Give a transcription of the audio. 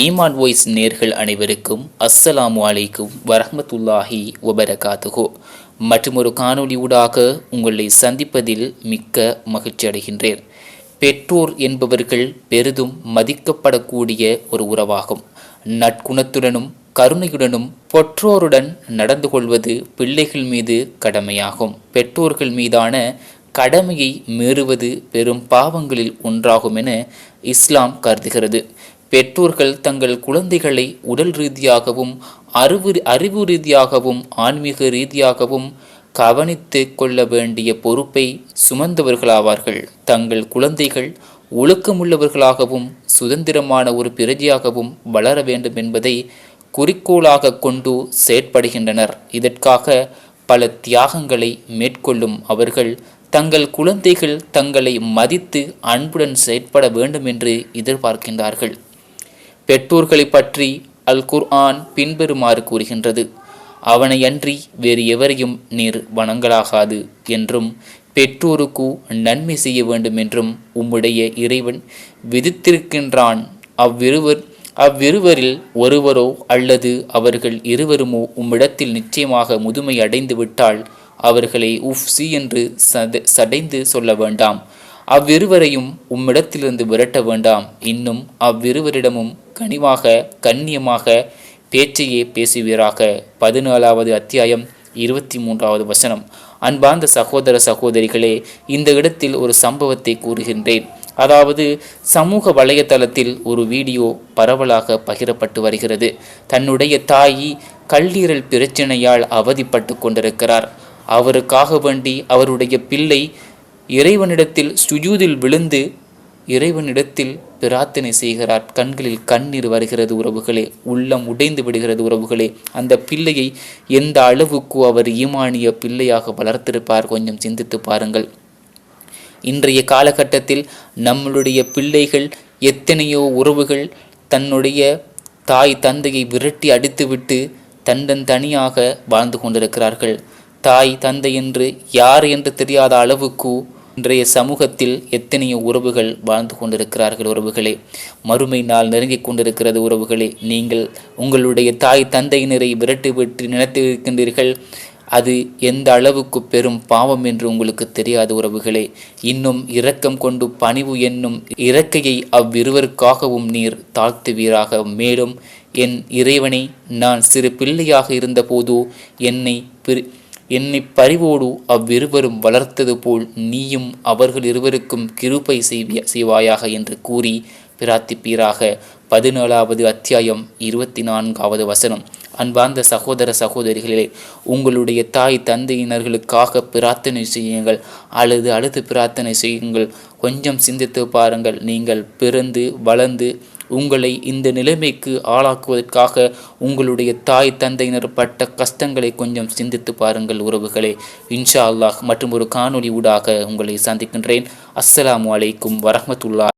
ஈமான் வாய்ஸ் நேர்கள் அனைவருக்கும் அஸ்ஸலாமு அலைக்கும் வரஹ்மத்துல்லாஹி வபரகாத்துஹு. மற்றொரு காணொளியூடாக காணொளி ஊடாக உங்களை சந்திப்பதில் மிக்க மகிழ்ச்சி அடைகின்றேன். பெற்றோர் என்பவர்கள் பெரிதும் மதிக்கப்படக்கூடிய ஒரு உறவாகும். நற்குணத்துடனும் கருணையுடனும் பெற்றோருடன் நடந்து கொள்வது பிள்ளைகள் மீது கடமையாகும். பெற்றோர்கள் மீதான கடமையை மீறுவது பெரும் பாவங்களில் ஒன்றாகும் என இஸ்லாம் கருதுகிறது. பெற்றோர்கள் தங்கள் குழந்தைகளை உடல் ரீதியாகவும் அறிவு அறிவு ரீதியாகவும் ஆன்மீக ரீதியாகவும் கவனித்து கொள்ள வேண்டிய பொறுப்பை சுமந்தவர்களாவார்கள். தங்கள் குழந்தைகள் ஒழுக்கமுள்ளவர்களாகவும் சுதந்திரமான ஒரு பிரஜையாகவும் வளர வேண்டும் என்பதை குறிக்கோளாக கொண்டு செயற்படுகின்றனர். இதற்காக பல தியாகங்களை மேற்கொள்ளும் அவர்கள் தங்கள் குழந்தைகள் தங்களை மதித்து அன்புடன் செயற்பட வேண்டும் என்று எதிர்பார்க்கின்றார்கள். பெற்றோர்களை பற்றி அல் குர்ஆன் பின்வருமாறு கூறுகின்றது. அவனையன்றி வேறு எவரையும் நீர் வணங்கலாகாது என்றும் பெற்றோருக்கு நன்மை செய்ய வேண்டும் என்றும் உம்முடைய இறைவன் விதித்திருக்கின்றான். அவ்விருவர் அவ்விருவரில் ஒருவரோ அல்லது அவர்கள் இருவருமோ உம்மிடத்தில் நிச்சயமாக முதுமை அடைந்து விட்டால் அவர்களை உஃப்சி என்று சத சடைந்து சொல்ல வேண்டாம். அவ்விருவரையும் உம்மிடத்திலிருந்து விரட்ட வேண்டாம். இன்னும் அவ்விருவரிடமும் கனிவாக கண்ணியமாக பேச்சையே பேசுவீராக. பதினாலாவது அத்தியாயம் இருபத்தி மூன்றாவது வசனம். அன்பார்ந்த சகோதர சகோதரிகளே இந்த இடத்தில் ஒரு சம்பவத்தை கூறுகின்றேன். அதாவது சமூக வலைத்தளத்தில் ஒரு வீடியோ பரவலாக பகிரப்பட்டு வருகிறது. தன்னுடைய தாயி கல்லீரல் பிரச்சனையால் அவதிப்பட்டு கொண்டிருக்கிறார். அவருக்காக வேண்டி அவருடைய பிள்ளை இறைவனிடத்தில் சுஜூதில் விழுந்து இறைவனிடத்தில் பிரார்த்தனை செய்கிறார். கண்களில் கண்ணீர் வருகிறது உறவுகளே உள்ளம் உடைந்து விடுகிறது உறவுகளே. அந்த பிள்ளையை எந்த அளவுக்கு அவர் ஈமானிய பிள்ளையாக வளர்த்திருப்பார் கொஞ்சம் சிந்தித்து பாருங்கள். இன்றைய காலகட்டத்தில் நம்மளுடைய பிள்ளைகள் எத்தனையோ உறவுகள் தன்னுடைய தாய் தந்தையை விரட்டி அடித்துவிட்டு தன்னன் தனியாக வாழ்ந்து கொண்டிருக்கிறார்கள். தாய் தந்தை என்று யார் என்று தெரியாத அளவுக்கு இன்றைய சமூகத்தில் எத்தனையோ உறவுகள் வாழ்ந்து கொண்டிருக்கிறார்கள் உறவுகளே. மறுமை நாள் நெருங்கிக் கொண்டிருக்கிறது உறவுகளே. நீங்கள் உங்களுடைய தாய் தந்தையினரை விரட்டி விட்டு நினைத்திருக்கின்றீர்கள் அது எந்த அளவுக்கு பெரும் பாவம் என்று உங்களுக்கு தெரியாத உறவுகளே. இன்னும் இரக்கம் கொண்டு பணிவு என்னும் இறக்கையை அவ்விருவருக்காகவும் நீர் தாழ்த்துவீராக. மேலும் என் இறைவனை நான் சிறு பிள்ளையாக இருந்தபோது என்னை பிரி என்னை பறிவோடு அவ்விருவரும் வளர்த்தது போல் நீயும் அவர்கள் இருவருக்கும் கிருப்பை செய்விய செய்வாயாக என்று கூறி பிரார்த்திப்பீராக. பதினேழாவது அத்தியாயம் இருபத்தி நான்காவது வசனம். அன்பார்ந்த சகோதர சகோதரிகளே உங்களுடைய தாய் தந்தையினர்களுக்காக பிரார்த்தனை செய்யுங்கள். அழுது அழுது பிரார்த்தனை செய்யுங்கள். கொஞ்சம் சிந்தித்து பாருங்கள். நீங்கள் பிறந்து வளர்ந்து உங்களை இந்த நிலைமைக்கு ஆளாக்குவதற்காக உங்களுடைய தாய் தந்தையினர் பட்ட கஷ்டங்களை கொஞ்சம் சிந்தித்து பாருங்கள் உறவுகளே. இன்ஷா அல்லாஹ் மற்றும் ஒரு காணொலி ஊடாக உங்களை சந்திக்கின்றேன். அஸ்ஸலாமு அலைக்கும் வரஹமத்துல்லா